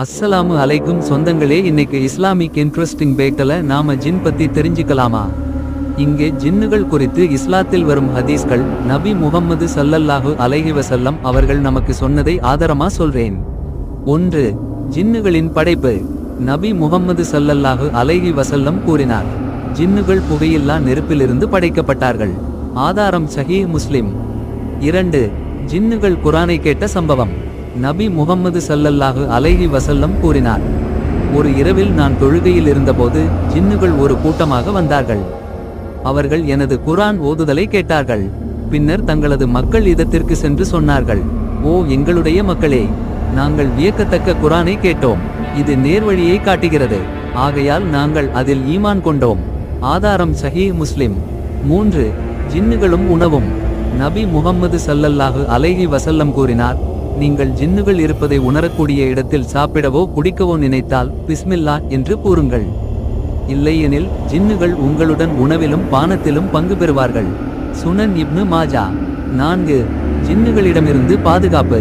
அஸ்ஸலாமு அலைக்கும். சொந்தங்களே இன்னைக்கு இஸ்லாமிக் இன்ட்ரெஸ்டிங் பேட்டல நாம ஜின் பத்தி தெரிஞ்சுக்கலாமா? இங்கே ஜின்னுகள் குறித்து இஸ்லாத்தில் வரும் ஹதீஸ்கள் நபி முகம்மது சல்லல்லாஹு அலைஹி வசல்லம் அவர்கள் நமக்கு சொன்னதை ஆதாரமா சொல்றேன். ஒன்று ஜின்னுகளின் படைப்பு நபி முகம்மது சல்லல்லாஹு அலைஹி வசல்லம் கூறினார். ஜின்னுகள் புகையில்லா நெருப்பிலிருந்து படைக்கப்பட்டார்கள். ஆதாரம் சஹீஹ் முஸ்லிம். இரண்டு ஜின்னுகள் குரானை கேட்ட சம்பவம். நபி முகம்மது சல்லல்லாஹு அலைஹி வசல்லம் கூறினார் ஒரு இரவில் நான் தொழுகையில் இருந்தபோது ஜின்னுகள் ஒரு கூட்டமாக வந்தார்கள். அவர்கள் எனது குரான் ஓதுதலை கேட்டார்கள். பின்னர் தங்களது மக்கள் இதத்திற்கு சென்று சொன்னார்கள் ஓ எங்களுடைய மக்களே நாங்கள் வியக்கத்தக்க குரானை கேட்டோம். இது நேர்வழியை காட்டுகிறது. ஆகையால் நாங்கள் அதில் ஈமான் கொண்டோம். ஆதாரம் சஹீ முஸ்லிம். மூன்று ஜின்னுகளும் உணவும். நபி முகம்மது சல்லல்லாஹு அலைஹி வசல்லம் கூறினார் நீங்கள் ஜின்னுகள் இருப்பதை உணரக்கூடிய இடத்தில் சாப்பிடவோ குடிக்கவோ நினைத்தால் பிஸ்மில்லா என்று கூறுங்கள். இல்லையெனில் ஜின்னுகள் உங்களுடன் உணவிலும் பானத்திலும் பங்கு பெறுவார்கள். சுனன் இப்னு மாஜா. நான்கு ஜின்னுகளிடமிருந்து பாதுகாப்பு.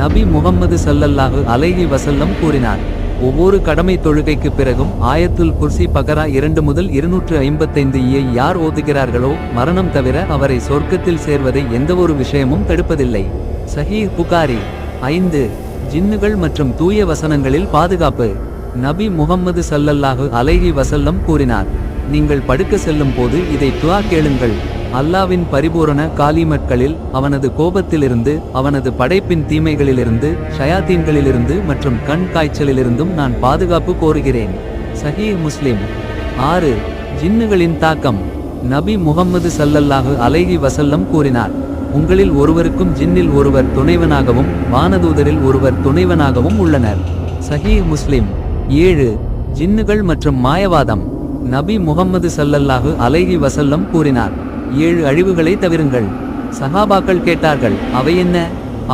நபி முகம்மது சல்லல்லாஹு அலைஹி வசல்லம் கூறினார் ஒவ்வொரு கடமை தொழுகைக்கு பிறகும் ஆயத்துல் குர்சி பகரா இரண்டு முதல் இருநூற்று ஐம்பத்தைந்து இயை யார் ஓதுகிறார்களோ மரணம் தவிர அவரை சொர்க்கத்தில் சேர்வதை எந்தவொரு விஷயமும் தடுப்பதில்லை. சஹீஹ் புகாரி ஐந்து ஜின்னுகள் மற்றும் தூய வசனங்களில் பாதுகாப்பு. நபி முகம்மது சல்லல்லாஹு அலைஹி வசல்லம் கூறினார். நீங்கள் படுக்க செல்லும் போது இதை துவா கேளுங்கள். அல்லாவின் பரிபூரண காலிமட்களில் அவனது கோபத்திலிருந்து அவனது படைப்பின் தீமைகளிலிருந்து ஷயாத்தீன்களிலிருந்து மற்றும் கண் காய்ச்சலிலிருந்தும் நான் பாதுகாப்பு கோருகிறேன். சஹீஹ் முஸ்லிம். ஆறு ஜின்னுகளின் தாக்கம். நபி முகம்மது சல்லல்லாஹு அலைஹி வசல்லம் கூறினார். உங்களில் ஒருவருக்கும் ஜின்னில் ஒருவர் துணைவனாகவும் வானதூதரில் ஒருவர் துணைவனாகவும் உள்ளனர். சஹி முஸ்லிம். ஏழு. ஜின்னுகள் மற்றும் மாயவாதம். நபி முகம்மது சல்லல்லாஹு அலைஹி வசல்லம் கூறினார். ஏழு அழிவுகளை தவிருங்கள். சஹாபாக்கள் கேட்டார்கள் அவை என்ன?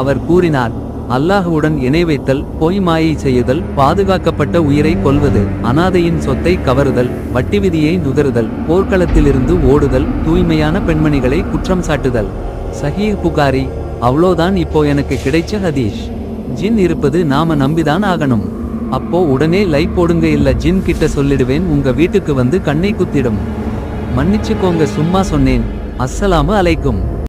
அவர் கூறினார் அல்லாஹுவுடன் இணை வைத்தல் பொய் மாயை செய்யுதல் பாதுகாக்கப்பட்ட உயிரை கொல்வது அனாதையின் சொத்தை கவருதல் வட்டி விதியை நுகருதல் போர்க்களத்திலிருந்து ஓடுதல் தூய்மையான பெண்மணிகளை குற்றம் சாட்டுதல். சஹீஹ் புகாரி அவ்வளோதான் இப்போ எனக்கு கிடைச்ச ஹதீஷ். ஜின் இருப்பது நாம நம்பிதான் ஆகணும். அப்போ உடனே லைக் போடுங்க இல்ல ஜின் கிட்ட சொல்லிடுவேன் உங்க வீட்டுக்கு வந்து கண்ணை குத்திடும். மன்னிச்சுக்கோங்க சும்மா சொன்னேன். அஸ்ஸலாமு அலைக்கும்.